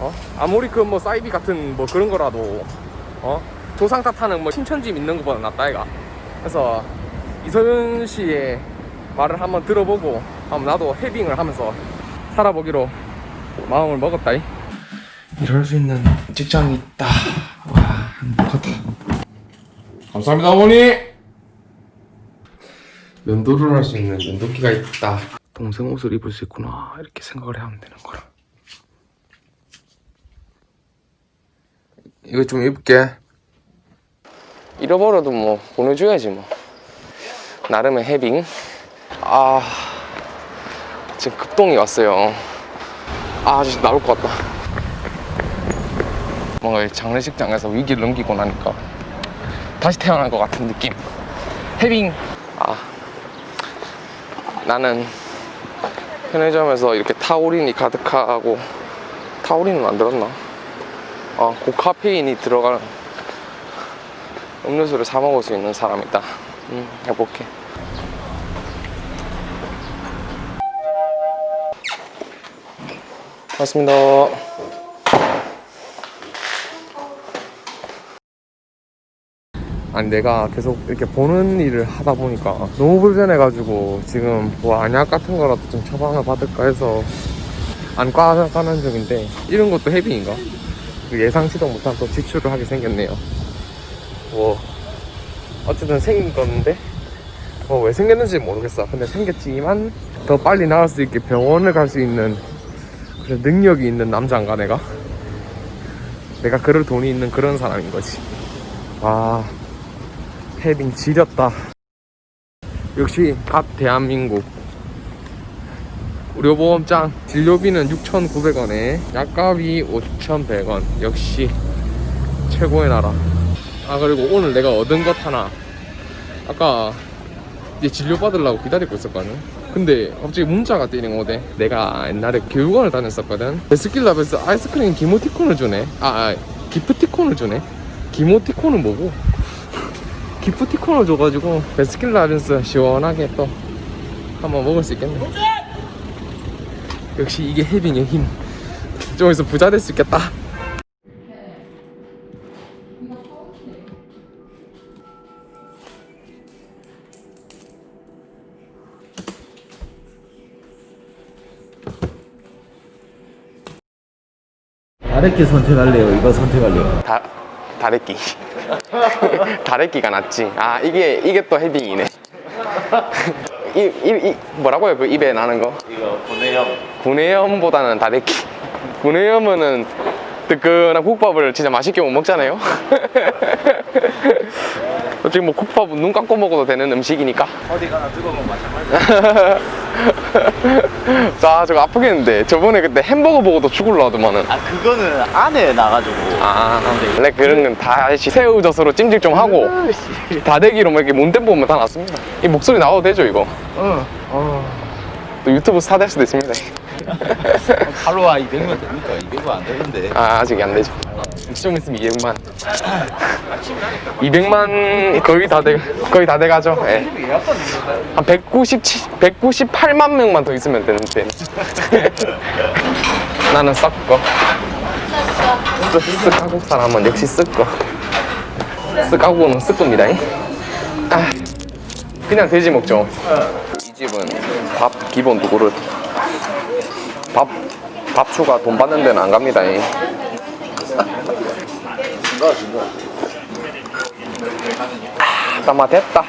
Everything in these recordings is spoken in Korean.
어? 아무리 그 뭐 사이비 같은 뭐 그런 거라도 어? 조상 탓하는 뭐 신천지 믿는 것보다 낫다 이가. 그래서 이서윤 씨의 말을 한번 들어보고 한번 나도 헤빙을 하면서 살아보기로 마음을 먹었다 이럴 수 있는 직장이 있다. 와 행복하다 감사합니다 어머니! 면도를 할 수 있는 면도기가 있다. 동생 옷을 입을 수 있구나. 이렇게 생각을 하면 되는 거라 이거 좀 입을게. 잃어버려도 뭐 보내줘야지 뭐. 나름의 해빙. 아 지금 급동이 왔어요. 아 진짜 나올 것 같다. 뭔가 이 장례식장에서 위기를 넘기고 나니까 다시 태어난 것 같은 느낌. 해빙. 아 나는 편의점에서 이렇게 타우린이 가득하고 타우린은 만들었나? 아 고카페인이 들어가는 음료수를 사 먹을 수 있는 사람이다. 음 해볼게. 맞습니다. 아니 내가 계속 이렇게 보는 일을 하다 보니까 너무 불편해가지고 지금 뭐 안약 같은 거라도 좀 처방을 받을까 해서 안과 가는 중인데 이런 것도 헤비인가? 그 예상치도 못한 또 지출을 하게 생겼네요. 뭐 어쨌든 생긴 건데 뭐 왜 생겼는지 모르겠어. 근데 생겼지만 더 빨리 나을 수 있게 병원을 갈 수 있는 그런 능력이 있는 남자인가 내가? 내가 그럴 돈이 있는 그런 사람인 거지. 와 헤딩 지렸다. 역시 갓 대한민국 의료보험장 진료비는 6,900원에 약값이 5,100원. 역시 최고의 나라. 아 그리고 오늘 내가 얻은 것 하나. 아까 이제 진료 받으려고 기다리고 있었거든. 근데 갑자기 문자가 뜨는 거대 내가 옛날에 교육원을 다녔었거든. 베스킨라빈스 아이스크림 기모티콘을 주네. 아, 아 기프티콘을 주네. 기모티콘은 뭐고? 기프티콘을 줘가지고 베스킨라빈스 시원하게 또 한번 먹을 수 있겠네 역시 이게 헤빙의 힘. 좀 있으면 부자 될 수 있겠다. 아랫게 선택할래요? 이거 선택할래요? 다 다래끼. 다래끼가 낫지. 아 이게 이게 또 헤빙이네. 이, 이, 이 뭐라고요 그 입에 나는 거? 이거 보내요. 구내염보다는 다래끼. 구내염은 뜨끈한 국밥을 진짜 맛있게 못 먹잖아요. 어차피 뭐 국밥은 눈 감고 먹어도 되는 음식이니까. 어디 가나 뜨거우면 마찬가지. 자 저거 아프겠는데 저번에 그때 햄버거 보고도 죽을라 하더만은. 아 그거는 안에 나가지고. 아, 원래 그런 건다 새우젓으로 찜질 좀 하고 다대기로 뭐 이렇게 몬템 보면 다 났습니다. 이 목소리 나와도 되죠 이거? 응. 또 유튜브 스타 될 수도 있습니다. 하루와 200만 됩니까? 200만 안 되는데. 아 아직 안 되죠. 좀 있으면 200만. 200만 거의 다 돼, 거의 다 돼가죠. 예. 한 197, 198만 명만 더 있으면 되는데. 나는 썩거. 쓱쓱 한국 사람은 역시 쓱거. 쓱하고는 쓱겁니다. 아, 그냥 돼지 먹죠. 이 집은 밥 기본 두 그릇. 밥, 밥 추가 돈 받는 데는 안 갑니다. 아, 땀아 됐다.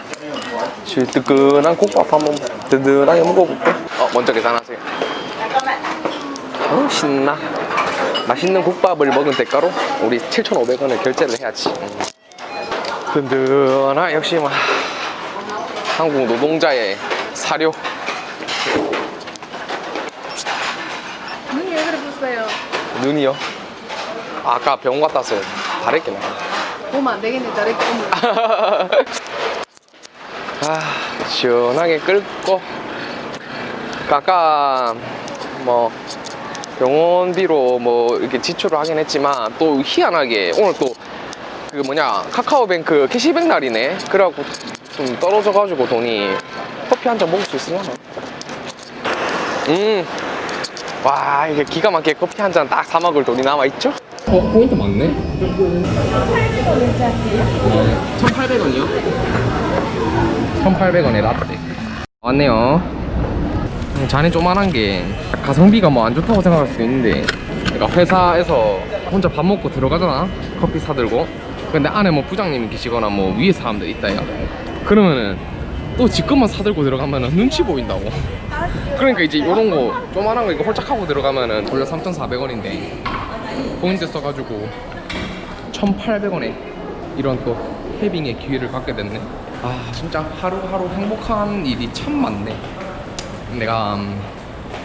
질 뜨끈한 국밥 한번 든든하게 먹어볼게. 어, 먼저 계산하세요. 어, 신나. 맛있는 국밥을 먹은 대가로 우리 7,500원을 결제를 해야지. 음. 든든하 역시 막 한국 노동자의 사료. 눈이 왜 그래 보세요? 눈이요. 아까 병원 갔다 왔어요. 다랬겠네. 보면 안 되겠네, 다르게 오면. 아, 시원하게 끓고. 아까 뭐 병원비로 뭐 이렇게 지출을 하긴 했지만 또 희한하게 오늘 또 그 뭐냐 카카오뱅크 캐시백 날이네. 그래갖고 좀 떨어져가지고 돈이 커피 한 잔 먹을 수 있으려나? 음, 와 이게 기가 막히게 커피 한 잔 딱 사 먹을 돈이 남아 있죠? 어 포인트 많네. 1,800원이요? 1,800원에 라떼. 왔네요. 음, 잔이 조만한 게 가성비가 뭐 안 좋다고 생각할 수 있는데 그러니까 회사에서 혼자 밥 먹고 들어가잖아 커피 사들고 근데 안에 뭐 부장님이 계시거나 뭐 위에 사람들 있다 야 그러면은 또지 것만 사들고 들어가면은 눈치 보인다고 그러니까 이제 요런 거 조만한 거 이거 홀짝 하고 들어가면은 원래 3,400원인데 포인트 써가지고 1,800원에 이런 또 헤빙의 기회를 갖게 됐네. 아 진짜 하루하루 행복한 일이 참 많네. 내가 음,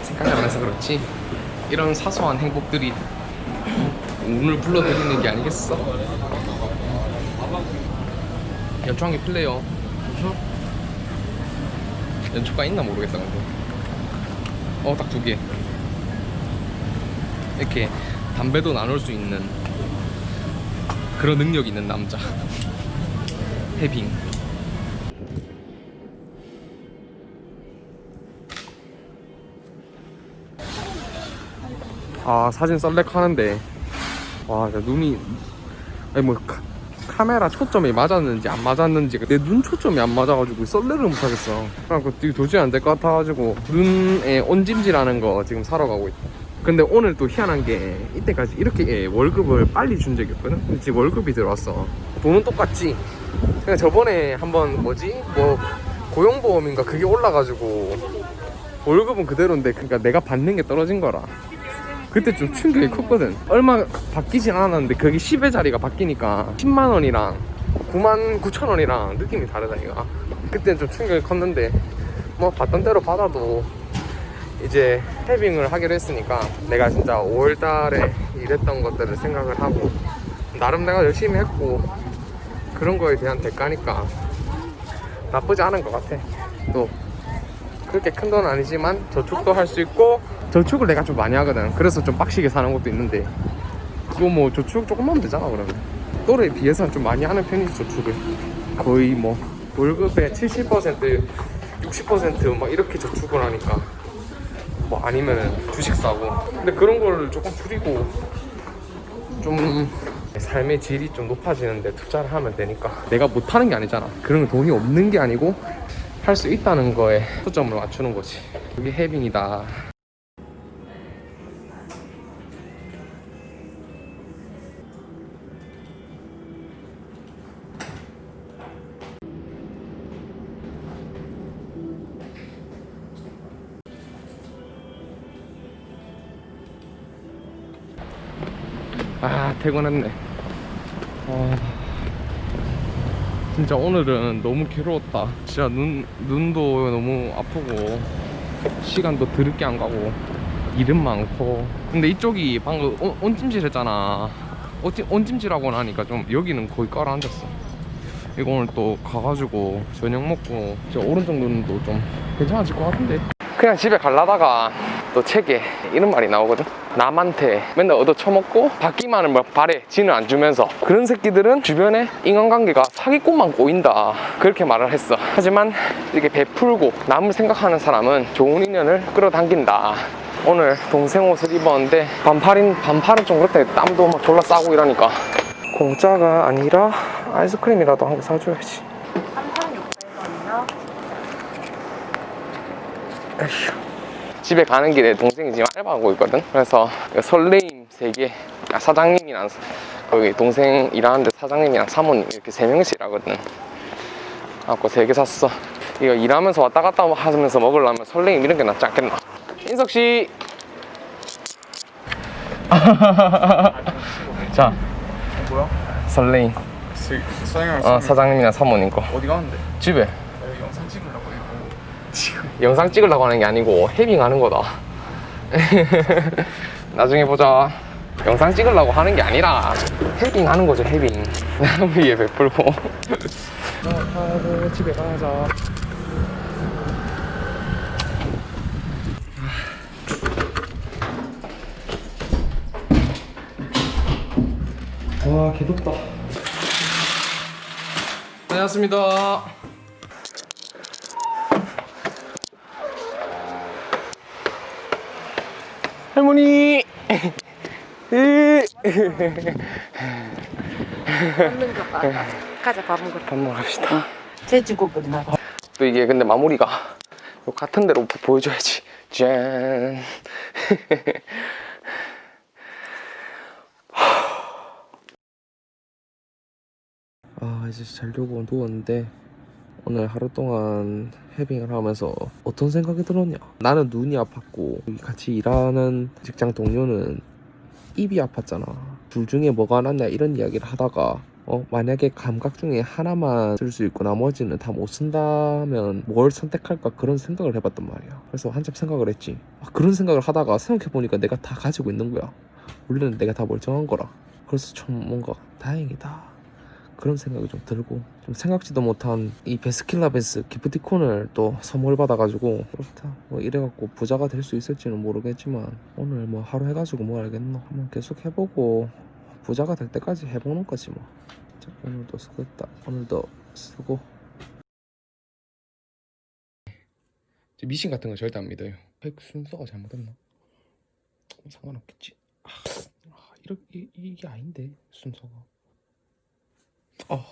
생각이 안 해서 그렇지. 이런 사소한 행복들이 운을 불러들이는 게 아니겠어? 연초한개 필래요 연초가 있나 모르겠다 근데. 어딱 두 개. 이렇게 담배도 나눌 수 있는 그런 능력 있는 남자. 해빙. 아 사진 썰렉 하는데. 와 눈이 아니 뭐 카, 카메라 초점이 맞았는지 안 맞았는지. 내 눈 초점이 안 맞아가지고 썰렉을 못하겠어. 그래갖고 도- 도저히 안 될 것 같아가지고 눈에 온찜질하는 거 지금 사러 가고 있다 근데 오늘 또 희한한 게 이때까지 이렇게 예, 월급을 빨리 준 적이 없거든? 근데 지금 월급이 들어왔어. 돈은 똑같지? 그냥 저번에 한번 뭐지? 뭐 고용보험인가 그게 올라가지고 월급은 그대로인데 그러니까 내가 받는 게 떨어진 거라. 그때 좀 충격이 컸거든. 얼마 바뀌진 않았는데 그게 10의 자리가 바뀌니까 10만 원이랑 9만 9천 원이랑 느낌이 다르다 이거. 그때는 좀 충격이 컸는데 뭐 받던 대로 받아도 이제 해빙을 하기로 했으니까 내가 진짜 5월 달에 일했던 것들을 생각을 하고 나름 내가 열심히 했고 그런 거에 대한 대가니까 나쁘지 않은 것 같아. 또 그렇게 큰 돈은 아니지만 저축도 할 수 있고 저축을 내가 좀 많이 하거든. 그래서 좀 빡시게 사는 것도 있는데 그거 뭐 저축 조금만 되잖아 그러면. 또래에 비해서는 좀 많이 하는 편이지 저축을. 거의 뭐 월급의 70% 60%막 이렇게 저축을 하니까 뭐 아니면은 주식 사고. 근데 그런 거를 조금 줄이고 좀 삶의 질이 좀 높아지는데 투자를 하면 되니까. 내가 못하는 게 아니잖아. 그런 돈이 없는 게 아니고 할 수 있다는 거에 초점을 맞추는 거지. 그게 해빙이다 아 퇴근했네. 아, 진짜 오늘은 너무 괴로웠다. 진짜 눈, 눈도 너무 아프고 시간도 드럽게 안 가고 일은 많고. 근데 이쪽이 방금 온, 온찜질 했잖아. 온찜, 온찜질하고 나니까 좀 여기는 거의 깔아 앉았어. 이거 오늘 또 가가지고 저녁 먹고 저 오른쪽 눈도 좀 괜찮아질 것 같은데. 그냥 집에 갈라다가 또 책에 이런 말이 나오거든. 남한테 맨날 얻어 처먹고 받기만을 뭐 바래 진을 안 주면서 그런 새끼들은 주변에 인간관계가 사기꾼만 꼬인다. 그렇게 말을 했어. 하지만 이렇게 베풀고 남을 생각하는 사람은 좋은 인연을 끌어당긴다. 오늘 동생 옷을 입었는데 반팔인 반팔은 좀 그렇다 땀도 막 졸라 싸고 이러니까. 공짜가 아니라 아이스크림이라도 한 개 사줘야지. 3,600원이요. 에휴. 집에 가는 길에 동생이 지금 알바하고 있거든. 그래서 설레임 세 개. 아, 사장님이랑 거기 동생 일하는데 사장님이랑 사모님 이렇게 세 명씩 일하거든. 갖고 세 개 샀어. 이거 일하면서 왔다 갔다 하면서 먹으려면 설레임 이런 게 낫지 않겠나? 인석 씨. 자, 뭐야? 설레임. 사장님이랑 어, 사장님이랑 사모님 거. 어디 가는데? 집에. 여기 영상 찍으려고 이거 영상 찍으려고 하는 게 아니고 해빙 하는 거다. 나중에 보자. 영상 찍으려고 하는 게 아니라 해빙 하는 거죠, 해빙. 남 위에 베풀고. 하고 집에 가자. 와, 개덥다. 다녀왔습니다. 할머니. 먹는 거 봐. 가자 밥 먹으러. 밥 먹으러 갑시다. 돼지고기 먹어. 또 이게 근데 마무리가 요 같은 데로 보- 보여줘야지. 짠. 아 이제 자려고 누웠는데 오늘 하루 동안 헤빙을 하면서 어떤 생각이 들었냐? 나는 눈이 아팠고 같이 일하는 직장 동료는 입이 아팠잖아. 둘 중에 뭐가 낫냐? 이런 이야기를 하다가 어 만약에 감각 중에 하나만 쓸 수 있고 나머지는 다 못 쓴다면 뭘 선택할까? 그런 생각을 해봤단 말이야. 그래서 한참 생각을 했지. 아, 그런 생각을 하다가 생각해보니까 내가 다 가지고 있는 거야. 원래는 내가 다 멀쩡한 거라. 그래서 좀 뭔가 다행이다 그런 생각이 좀 들고 좀 생각지도 못한 이 베스킨라빈스 기프티콘을 또 선물 받아가지고 그렇다. 뭐 이래갖고 부자가 될 수 있을지는 모르겠지만 오늘 뭐 하루 해가지고 뭐 알겠노? 한번 계속 해보고 부자가 될 때까지 해보는 거지 뭐. 자, 오늘도 수고했다. 오늘도 수고. 미신 같은 거 절대 안 믿어요. 팩 순서가 잘못됐나? 상관없겠지. 아, 아 이렇게 이- 이게 아닌데 순서가 아